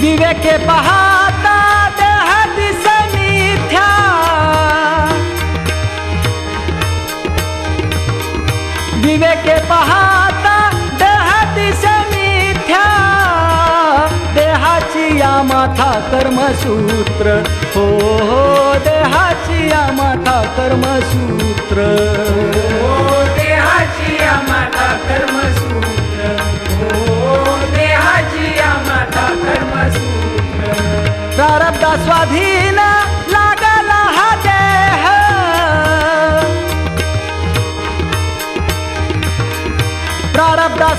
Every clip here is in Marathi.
विवेके पाहता देह दिसे मिथ्या विवेके पाहता देह दिसे मिथ्या देहाची या माथा कर्मसूत्र. हो हो देहाची या माथा कर्मसूत्र. स्वाधीन लागला हा देह.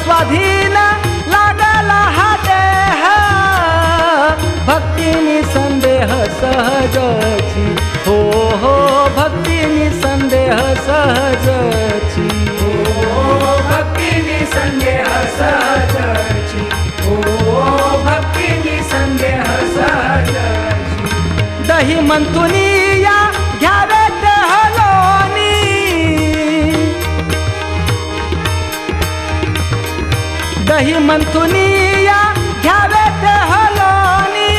स्वाधीन लागला हा देह. भक्तीनी संदेह सहजची. हो हो भक्तीनी संदेह सहज म्हणतून या घ्यावे हलोनी. दही म्हणतून या घ्यावे हलोनी.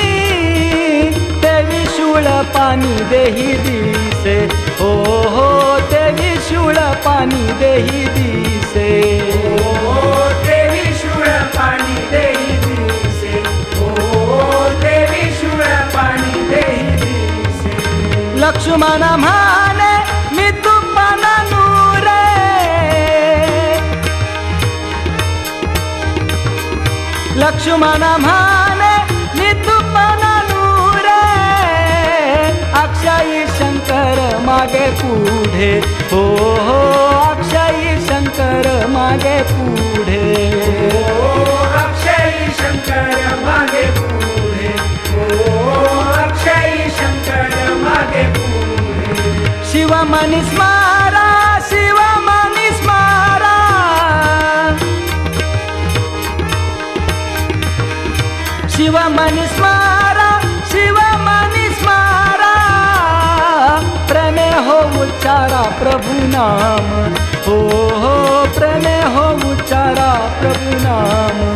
शुळ शूळ पाणी देही दिसे. हो हो देवी शूळ पाणी देही दिसे. लक्ष्मण म्हणे मी तुपना नूरे. लक्ष्मण म्हणे मी तुपना नूरे. अक्षयी शंकर मागे पुढे हो हो अक्षयी शंकर मागे पुढे. मनी स्मारा शिव मनी स्मारा शिव मनी स्मारा शिव मनी स्मारा प्रेमे हो उच्चारा प्रभु नाम. हो हो प्रेमे हो उच्चारा प्रभु नाम.